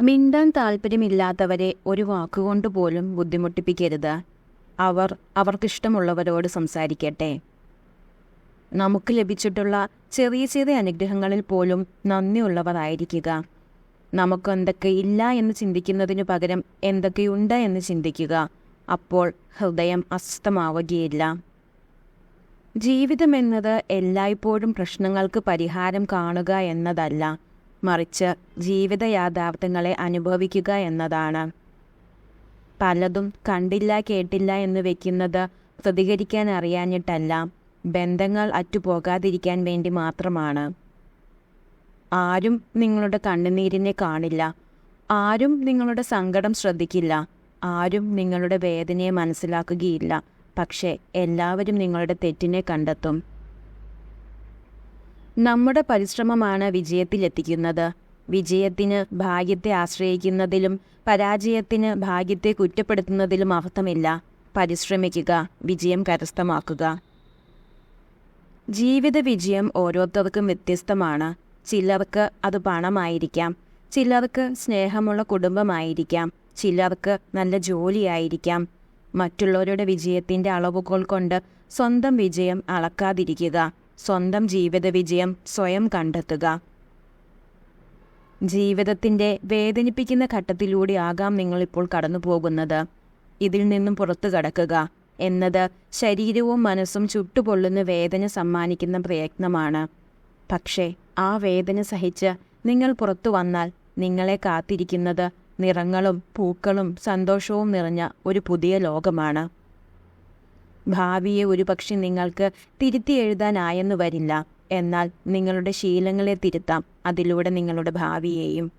മിണ്ടാൻ താല്പര്യമില്ലാത്തവരെ ഒരു വാക്കുകൊണ്ട് പോലും ബുദ്ധിമുട്ടിപ്പിക്കരുത്. അവർ അവർക്കിഷ്ടമുള്ളവരോട് സംസാരിക്കട്ടെ. നമുക്ക് ലഭിച്ചിട്ടുള്ള ചെറിയ ചെറിയ അനുഗ്രഹങ്ങളിൽ പോലും നന്ദിയുള്ളവരായിരിക്കുക. നമുക്ക് എന്തൊക്കെ ഇല്ല എന്ന് ചിന്തിക്കുന്നതിനു പകരം എന്തൊക്കെയുണ്ട് എന്ന് ചിന്തിക്കുക. അപ്പോൾ ഹൃദയം അസ്തമാവുകയില്ല. ജീവിതം എന്നത് എല്ലായ്പ്പോഴും പ്രശ്നങ്ങൾക്ക് പരിഹാരം കാണുക എന്നതല്ല. മറിച്ച് ജീവിത യാഥാർത്ഥ്യങ്ങളെ അനുഭവിക്കുക എന്നതാണ്. പലതും കണ്ടില്ല കേട്ടില്ല എന്ന് വെക്കുന്നത് പ്രതികരിക്കാൻ അറിയാഞ്ഞിട്ടല്ല ബന്ധങ്ങൾ അറ്റുപോകാതിരിക്കാൻ വേണ്ടി മാത്രമാണ്. ആരും നിങ്ങളുടെ കണ്ണുനീരിനെ കാണില്ല. ആരും നിങ്ങളുടെ സങ്കടം ശ്രദ്ധിക്കില്ല. ആരും നിങ്ങളുടെ വേദനയെ മനസ്സിലാക്കുകയില്ല. പക്ഷേ എല്ലാവരും നിങ്ങളുടെ തെറ്റിനെ കണ്ടെത്തും. നമ്മുടെ പരിശ്രമമാണ് വിജയത്തിലെത്തിക്കുന്നത്. വിജയത്തിന് ഭാഗ്യത്തെ ആശ്രയിക്കുന്നതിലും പരാജയത്തിന് ഭാഗ്യത്തെ കുറ്റപ്പെടുത്തുന്നതിലും അർത്ഥമില്ല. പരിശ്രമിക്കുക വിജയം കരസ്ഥമാക്കുക. ജീവിത വിജയം ഓരോരുത്തർക്കും വ്യത്യസ്തമാണ്. ചിലർക്ക് അത് പണമായിരിക്കാം. ചിലർക്ക് സ്നേഹമുള്ള കുടുംബമായിരിക്കാം. ചിലർക്ക് നല്ല ജോലിയായിരിക്കാം. മറ്റുള്ളവരുടെ വിജയത്തിന്റെ അളവുകൾ കൊണ്ട് സ്വന്തം വിജയം അളക്കാതിരിക്കുക. സ്വന്തം ജീവിത വിജയം സ്വയം കണ്ടെത്തുക. ജീവിതത്തിന്റെ വേദനിപ്പിക്കുന്ന ഘട്ടത്തിലൂടെ ഘട്ടത്തിലൂടെയാകാം നിങ്ങളിപ്പോൾ കടന്നു പോകുന്നത് ഇതിൽ നിന്നും പുറത്തു കടക്കുക എന്നത് ശരീരവും മനസ്സും ചുട്ടുപൊള്ളുന്ന വേദന സമ്മാനിക്കുന്ന പ്രയത്നമാണ്. പക്ഷേ ആ വേദന സഹിച്ച് നിങ്ങൾ പുറത്തു വന്നാൽ നിങ്ങളെ കാത്തിരിക്കുന്നത് നിറങ്ങളും പൂക്കളും സന്തോഷവും നിറഞ്ഞ ഒരു പുതിയ ലോകമാണ്. ഭാവിയെ ഒരുപക്ഷെ നിങ്ങൾക്ക് തിരുത്തി എഴുതാനായെന്നു വരില്ല. എന്നാൽ നിങ്ങളുടെ ശീലങ്ങളെ തിരുത്താം. അതിലൂടെ നിങ്ങളുടെ ഭാവിയെയും